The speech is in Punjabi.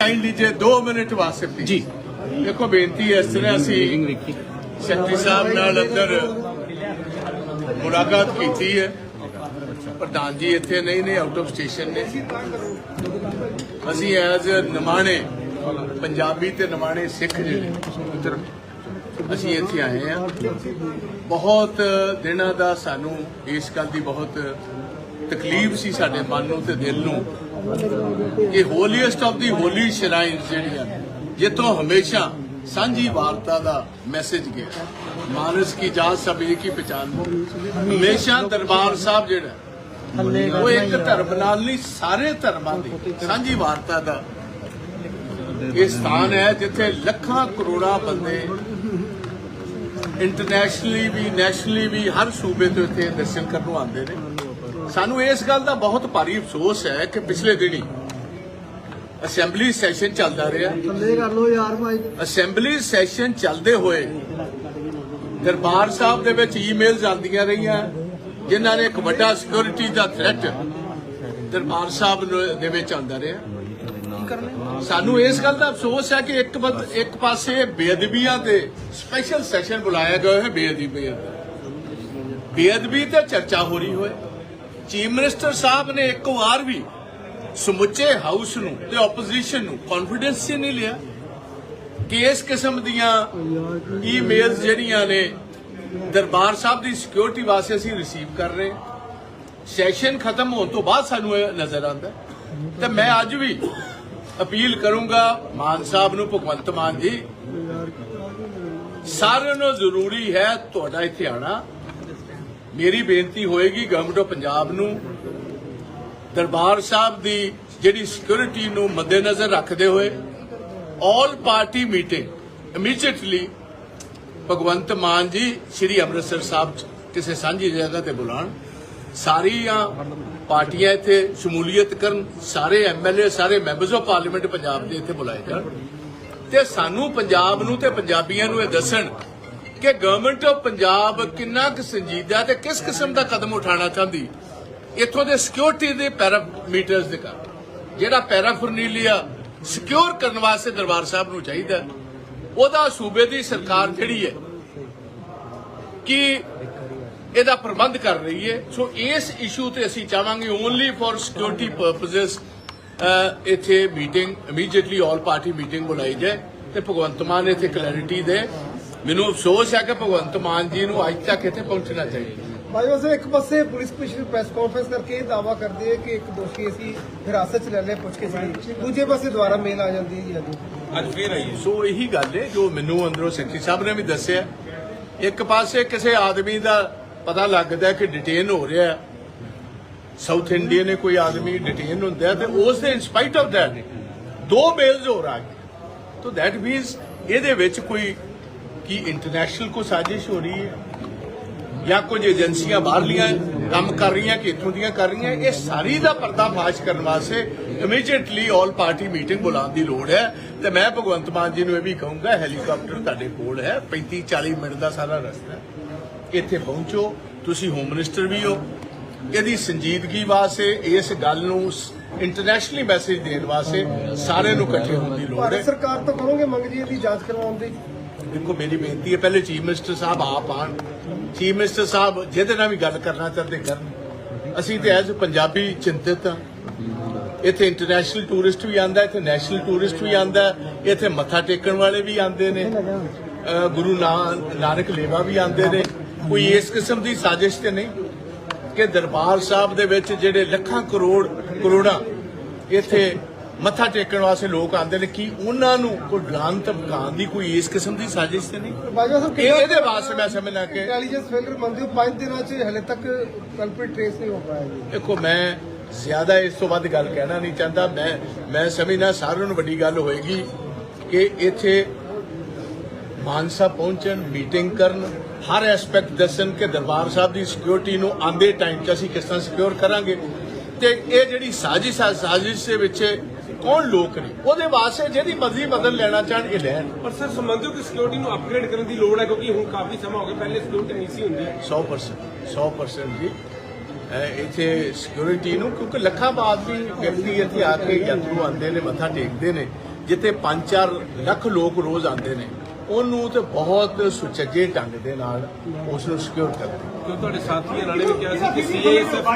ਕਾਈਂਡਲੀ ਜੇ 2 ਮਿੰਟ ਵਾਸਤੇ please। ਜੀ। ਦੇਖੋ ਬੇਨਤੀ ਹੈ ਇਸ ਤਰ੍ਹਾਂ ਅਸੀਂ ਸੈਕਟਰੀ ਸਾਹਿਬ ਨਾਲ ਅੰਦਰ ਮੁਲਾਕਾਤ ਕੀਤੀ ਹੈ ਪ੍ਰਧਾਨ ਜੀ ਇੱਥੇ ਨਹੀਂ ਨੇ ਆਊਟ ਆਫ ਸਟੇਸ਼ਨ ਨੇ ਅਸੀਂ ਐਜ਼ ਨਿਮਾਣੇ ਪੰਜਾਬੀ ਤੇ ਨਿਮਾਣੇ ਸਿੱਖ ਜਿਹੜੇ ਅਸੀਂ ਇੱਥੇ ਆਏ ਹਾਂ ਬਹੁਤ ਦਿਨਾਂ ਦਾ ਸਾਨੂੰ ਇਸ ਗੱਲ ਦੀ ਬਹੁਤ ਤਕਲੀਫ ਸੀ ਸਾਡੇ ਮਨ ਨੂੰ ਤੇ ਦਿਲ ਨੂੰ ਕਿ ਹੋਲੀਐਸਟ ਆਫ ਦੀ ਹੋਲੀ ਸ਼ਰਾਈਨਸ ਜਿਹੜੀਆਂ, ਜਿੱਥੋਂ ਹਮੇਸ਼ਾ ਸਾਂਝੀ ਵਾਰਤਾ ਦਾ ਮੈਸੇਜ ਗਿਆ। ਮਾਨਸ ਕੀ ਜਾਤ ਸਭ ਇੱਕ ਹੀ ਪਛਾਣ ਹਮੇਸ਼ਾ ਦਰਬਾਰ ਸਾਹਿਬ ਜਿਹੜਾ, ਉਹ ਇੱਕ ਧਰਮ ਨਾਲ ਨਹੀਂ, ਸਾਰੇ ਧਰਮਾਂ ਦੀ ਸਾਂਝੀ ਵਾਰਤਾ ਦਾ ਇਹ ਸਥਾਨ ਹੈ, ਜਿੱਥੇ ਲੱਖਾਂ ਕਰੋੜਾਂ ਬੰਦੇ ਇੰਟਰਨੈਸ਼ਨਲੀ ਵੀ ਨੈਸ਼ਨਲੀ ਵੀ ਹਰ ਸੂਬੇ ਤੋਂ ਇੱਥੇ ਦਰਸ਼ਨ ਕਰਨ ਨੂੰ ਆਉਂਦੇ ਨੇ। ਸਾਨੂੰ ਇਸ ਗੱਲ ਦਾ ਬਹੁਤ ਭਾਰੀ ਅਫਸੋਸ ਹੈ ਕਿ ਪਿਛਲੇ ਦਿਨੀ ਅਸੈਂਬਲੀ ਸੈਸ਼ਨ ਚੱਲਦਾ ਰਿਹਾ। ਥੱਲੇ ਕਰ ਲੋ ਯਾਰ ਮਾਈਕ ਅਸੈਂਬਲੀ ਸੈਸ਼ਨ ਚੱਲਦੇ ਹੋਏ ਦਰਬਾਰ ਸਾਹਿਬ ਦੇ ਵਿੱਚ ਈਮੇਲਸ ਆਉਂਦੀਆਂ ਰਹੀਆਂ ਜਿਨ੍ਹਾਂ ਨੇ ਇੱਕ ਵੱਡਾ ਸਿਕਿਉਰਿਟੀ ਦਾ ਥ੍ਰੈਟ ਦਰਬਾਰ ਸਾਹਿਬ ਦੇ ਵਿੱਚ ਆਉਂਦਾ ਰਿਹਾ। ਸਾਨੂੰ ਇਸ ਗੱਲ ਦਾ ਅਫਸੋਸ ਹੈ ਕਿ ਇੱਕ ਇੱਕ ਪਾਸੇ ਬੇਅਦਬੀਆਂ ਦੇ ਸਪੈਸ਼ਲ ਸੈਸ਼ਨ ਬੁਲਾਇਆ ਗਿਆ ਹੈ ਬੇਅਦਬੀ ਦਾ ਬੇਅਦਬੀ ਤੇ ਚਰਚਾ ਹੋ ਰਹੀ ਹੋਏ। ਚੀਫ ਮਿਨਿਸਟਰ ਸਾਹਿਬ ਨੇ ਇੱਕ ਵਾਰ ਵੀ ਸਮੁੱਚੇ ਹਾਊਸ ਨੂੰ ਤੇ ਆਪੋਜੀਸ਼ਨ ਨੂੰ ਕੌਨਫੀਡੈਂਸ 'ਚ ਨਹੀਂ ਲਿਆ। ਕਿ ਇਸ ਕਿਸਮ ਦੀਆਂ ਈਮੇਲਸ ਜਿਹੜੀਆਂ ਨੇ ਦਰਬਾਰ ਸਾਹਿਬ ਦੀ ਸਿਕਿਉਰਿਟੀ ਵਾਸਤੇ ਅਸੀਂ ਰਿਸੀਵ ਕਰ ਰਹੇ ਹਾਂ। ਸੈਸ਼ਨ ਖਤਮ ਹੋਣ ਤੋਂ ਬਾਅਦ ਸਾਨੂੰ ਇਹ ਨਜ਼ਰ ਆਉਂਦਾ ਤੇ ਮੈਂ ਅੱਜ ਵੀ ਅਪੀਲ ਕਰੂੰਗਾ ਮਾਨ ਸਾਹਿਬ ਨੂੰ, ਭਗਵੰਤ ਮਾਨ ਜੀ, ਸਾਰਿਆਂ ਨੂੰ ਜ਼ਰੂਰੀ ਹੈ ਤੁਹਾਡਾ ਇੱਥੇ ਆਣਾ ਮੇਰੀ ਬੇਨਤੀ ਹੋਏਗੀ ਗਵਰਨਮੈਂਟ ਆਫ ਪੰਜਾਬ ਨੂੰ, ਦਰਬਾਰ ਸਾਹਿਬ ਦੀ ਜਿਹੜੀ ਸਿਕਿਉਰਿਟੀ ਨੂੰ ਮੱਦੇਨਜ਼ਰ ਰੱਖਦੇ ਹੋਏ all party meeting immediately Bhagwant Mann ji, Sri Amritsar ਸਾਹਿਬ 'ਚ, ਕਿਸੇ ਸਾਂਝੀ ਜਗ੍ਹਾ ਤੇ ਬੁਲਾਣ ਸਾਰੀਆਂ ਪਾਰਟੀਆਂ ਇੱਥੇ ਸ਼ਮੂਲੀਅਤ ਕਰਨ, ਸਾਰੇ ਐਮਐਲਏ ਸਾਰੇ ਮੈਂਬਰਸ ਆਫ ਪਾਰਲੀਮੈਂਟ ਪੰਜਾਬ ਦੇ ਇੱਥੇ ਬੁਲਾਏ ਜਾਣ। ਤੇ ਸਾਨੂੰ ਪੰਜਾਬ ਨੂੰ ਤੇ ਪੰਜਾਬੀਆਂ ਨੂੰ ਇਹ ਦੱਸਣ ਕਿ ਗਵਰਨਮੈਂਟ ਆਫ ਪੰਜਾਬ ਕਿੰਨਾ ਕੁ ਸੰਜੀਦਾ ਤੇ ਕਿਸ ਕਿਸਮ ਦਾ ਕਦਮ ਉਠਾਉਣਾ ਚਾਹੁੰਦੀ? ਇੱਥੋਂ ਦੇ ਸਿਕਿਉਰਿਟੀ ਦੇ ਪੈਰਾਮੀਟਰਸ ਦੇ ਕਰ ਜਿਹੜਾ ਪੈਰਾਫਰਨੀਲੀਆ ਸਿਕਿਉਰ ਕਰਨ ਵਾਸਤੇ ਦਰਬਾਰ ਸਾਹਿਬ ਨੂੰ ਚਾਹੀਦਾ ਉਹਦਾ ਸੂਬੇ ਦੀ ਸਰਕਾਰ ਜਿਹੜੀ ਹੈ, ਕਿ ਇਹਦਾ ਪ੍ਰਬੰਧ ਕਰ ਰਹੀ ਹੈ। ਸੋ ਇਸ ਇਸ਼ੂ ਤੇ ਅਸੀਂ ਚਾਹਾਂਗੇ ਓਨਲੀ ਫॉर ਸਿਕਿਉਰਿਟੀ ਪਰਪਸਸ ਇੱਥੇ meeting immediately all party meeting ਬੁਲਾਈ ਜਾਏ ਤੇ ਭਗਵੰਤ ਮਾਨ ਇੱਥੇ ਕਲੈਰਿਟੀ ਦੇ। ਮੈਨੂੰ ਅਫਸੋਸ ਹੈ ਕਿ ਭਗਵੰਤ ਮਾਨ ਜੀ ਨੂੰ ਅੱਜ ਤੱਕ ਇੱਥੇ ਪਹੁੰਚਣਾ ਚਾਹੀਦਾ। ਭਾਈ ਵਸੇ ਇੱਕ ਪਾਸੇ ਪੁਲਿਸ ਕਮਿਸ਼ਨਰ ਪ੍ਰੈਸ ਕਾਨਫਰੰਸ ਕਰਕੇ ਇਹ ਦਾਵਾ ਕਰਦੀ ਹੈ ਕਿ ਇੱਕ ਦੋਸ਼ੀ ਅਸੀਂ ਹਿਰਾਸਤ 'ਚ ਲੈ ਲਿਆ ਪੁੱਛ ਕੇ ਸੀ ਦੂਜੇ ਪਾਸੇ ਦੁਬਾਰਾ ਮੇਲ ਆ ਜਾਂਦੀ ਹੈ ਜੀ ਅੱਜ। ਫੇਰ ਆਈ ਸੋ ਇਹੀ ਗੱਲ ਹੈ ਜੋ ਮੈਨੂੰ ਅੰਦਰੋਂ ਸੈਕਟਰੀ ਸਾਹਿਬ ਨੇ ਵੀ ਦੱਸਿਆ। ਇੱਕ ਪਾਸੇ ਕਿਸੇ ਆਦਮੀ ਦਾ ਪਤਾ ਲੱਗਦਾ ਕਿ ਡਿਟੇਨ ਹੋ ਰਿਹਾ ਸਾਊਥ ਇੰਡੀਆ ਨੇ ਕੋਈ ਆਦਮੀ ਡਿਟੇਨ ਹੁੰਦਾ ਤੇ ਉਸ ਦੇ ਇਨਸਪਾਈਟ ਆਫ ਦੈਟ ਦੋ ਮੇਲਸ ਹੋ ਹੈ ਤੋ ਦੈਟ ਮੀਨਸ ਇਹਦੇ ਵਿੱਚ ਕੋਈ ਕੀ ਇੰਟਰਨੈਸ਼ਨਲ ਕੋ ਸਾਜ਼ਿਸ਼ ਹੋ ਰਹੀ ਹੈ? ਜਾਂ ਕੁਝ ਏਜੰਸੀਆਂ ਬਾਹਰਲੀਆਂ ਕੰਮ ਕਰ ਰਹੀਆਂ ਕਿ ਇੱਥੋਂ ਦੀਆਂ ਕਰ ਰਹੀਆਂ? ਇਹ ਸਾਰੀ ਦਾ ਪਰਦਾਫਾਸ਼ ਕਰਨ ਵਾਸਤੇ ਇਮੀਡੀਏਟਲੀ ਆਲ ਪਾਰਟੀ ਮੀਟਿੰਗ ਬੁਲਾਉਣ ਦੀ ਲੋੜ ਹੈ। ਤੇ ਮੈਂ ਭਗਵੰਤ ਮਾਨ ਜੀ ਨੂੰ ਇਹ ਵੀ ਕਹੂੰਗਾ ਹੈਲੀਕਾਪਟਰ ਤੁਹਾਡੇ ਕੋਲ ਹੈ। 35 40 ਮਿੰਟ ਦਾ ਸਾਰਾ ਰਸਤਾ ਇੱਥੇ ਪਹੁੰਚੋ, ਤੁਸੀਂ ਹੋਮ ਮਿਨਿਸਟਰ ਵੀ ਹੋ। ਇਹਦੀ ਸੰਜੀਦਗੀ ਵਾਸਤੇ, ਇਸ ਗੱਲ ਨੂੰ ਇੰਟਰਨੈਸ਼ਨਲੀ ਮੈਸੇਜ ਦੇਣ ਵਾਸਤੇ ਸਾਰੇ ਨੂੰ ਇਕੱਠੇ ਹੋਣ ਦੀ ਲੋੜ ਹੈ। ਸਰਕਾਰ ਤੋਂ ਕਰੋਗੇ ਮੰਗ ਜੀ ਇਹਦੀ ਜਾਂਚ ਕਰਵਾਉਣ ਦੀ? ਦੇਖੋ, ਮੇਰੀ ਬੇਨਤੀ ਹੈ, ਪਹਿਲੇ ਚੀਫ ਮਿਨਿਸਟਰ ਸਾਹਿਬ ਆਪ ਆਣ। ਚੀਫ ਮਿਨਿਸਟਰ ਸਾਹਿਬ ਜਿਹਦੇ ਨਾਲ ਵੀ ਗੱਲ ਕਰਨਾ ਚਾਹੁੰਦੇ ਕਰਨ। ਅਸੀਂ ਤੇ ਐਜ਼ ਪੰਜਾਬੀ ਚਿੰਤਿਤ ਹਾਂ। ਇੱਥੇ ਇੰਟਰਨੈਸ਼ਨਲ ਟੂਰਿਸਟ ਵੀ ਆਂਦਾ, ਇੱਥੇ ਨੈਸ਼ਨਲ ਟੂਰਿਸਟ ਵੀ ਆਂਦਾ, ਇੱਥੇ ਮੱਥਾ ਟੇਕਣ ਵਾਲੇ ਵੀ ਆਂਦੇ ਨੇ। ਗੁਰੂ ਨਾਨਕ ਲੇਵਾ ਵੀ ਆਂਦੇ ਨੇ। ਕੋਈ ਇਸ ਕਿਸਮ ਦੀ ਸਾਜ਼ਿਸ਼ ਤੇ ਨਹੀਂ ਕਿ ਦਰਬਾਰ ਸਾਹਿਬ ਦੇ ਵਿੱਚ ਜਿਹੜੇ ਲੱਖਾਂ ਕਰੋੜ, ਕਰੋੜਾਂ ਇੱਥੇ ਮੱਥਾ ਟੇਕਣ ਵਾਸਤੇ ਲੋਕ ਆਂਦੇ ਨੇ ਕੀ ਉਹਨਾਂ ਨੂੰ ਕੋਈ ਡਰਾਨ ਧਮਕਾਉਣ ਦੀ ਕੋਈ ਇਸ ਕਿਸਮ ਦੀ ਸਾਜ਼ਿਸ਼ ਤੇ ਨਹੀਂ? ਬਾਜਵਾ ਸਾਹਿਬ ਇਹ ਇਹਦੇ ਵਾਸਤੇ ਮੈਂ ਸਮਝਣਾ ਕਿ ਇੰਟੈਲੀਜੈਂਸ ਫੇਲਰ ਮੰਨਦੇ ਹੋ? 5 ਦਿਨਾਂ 'ਚ ਹਲੇ ਤੱਕ ਕਲਪ੍ਰਿਟ ਟ੍ਰੇਸ ਨਹੀਂ ਹੋ ਪਾਇਆ ਜੀ। ਦੇਖੋ ਮੈਂ ਜ਼ਿਆਦਾ ਇਸ ਤੋਂ ਵੱਧ ਗੱਲ ਕਹਿਣਾ ਨਹੀਂ ਚਾਹੁੰਦਾ। ਮੈਂ ਮੈਂ ਸਮਝਣਾ ਸਾਰਿਆਂ ਨੂੰ ਵੱਡੀ ਗੱਲ ਹੋਏਗੀ ਕਿ ਇੱਥੇ ਮਾਨਸਾ ਪਹੁੰਚਣ ਮੀਟਿੰਗ ਕਰਨ ਹਰ ਐਸਪੈਕਟ ਦੱਸਣ ਕਿ ਦਰਬਾਰ ਸਾਹਿਬ ਦੀ ਸਿਕਿਉਰਿਟੀ ਨੂੰ ਆਂਦੇ ਟਾਈਮ 'ਚ ਅਸੀਂ ਕਿਸ ਤਰ੍ਹਾਂ ਸਿਕਿਉਰ ਕਰਾਂਗੇ। ਤੇ ਇਹ ਜਿਹੜੀ ਸਾਜ਼ਿਸ਼ ਆ ਸਾਜ਼ਿਸ਼ ਦੇ ਵਿੱਚ ਕੌਣ ਲੋਕ ਨੇ? ਉਹਦੇ ਵਾਸਤੇ ਜਿਹਦੀ ਮਰਜ਼ੀ ਬਦਲ ਲੈਣਾ ਚਾਹਣ ਇਹ ਲੈਣ ਪਰ ਸਰ ਸਮਝਦੇ ਹੋ ਕਿ ਸਿਕਿਉਰਿਟੀ ਨੂੰ ਅਪਗ੍ਰੇਡ ਕਰਨ ਦੀ ਲੋੜ ਹੈ ਕਿਉਂਕਿ ਹੁਣ ਕਾਫੀ ਸਮਾਂ ਹੋ ਗਿਆ ਪਹਿਲੇ ਸਿਕਿਉਰਿਟੀ ਨਹੀਂ ਸੀ ਹੁੰਦੀ। 100% 100% ਜੀ। ਇੱਥੇ ਸਿਕਿਉਰਿਟੀ ਨੂੰ ਕਿਉਂਕਿ ਲੱਖਾਂ ਬਾਦ ਵੀ ਵਿਅਕਤੀ ਇੱਥੇ ਆ ਕੇ ਯਾਤਰੂ ਆਉਂਦੇ ਨੇ ਮੱਥਾ ਟੇਕਦੇ ਨੇ ਜਿੱਥੇ 5-4 ਲੱਖ ਲੋਕ ਰੋਜ਼ ਆਉਂਦੇ ਨੇ। ਉਹਨੂੰ ਤੇ ਬਹੁਤ ਸੁਚੱਜੇ ਢੰਗ ਦੇ ਨਾਲ ਉਸ ਨੂੰ ਸਿਕਿਉਰ ਕਰਦੇ ਕਿਉਂ? ਤੁਹਾਡੇ ਸਾਥੀਆਂ ਨਾਲੇ ਵੀ ਕਿਹਾ ਸੀ ਕਿ ਸੀਏਐਸਐਫ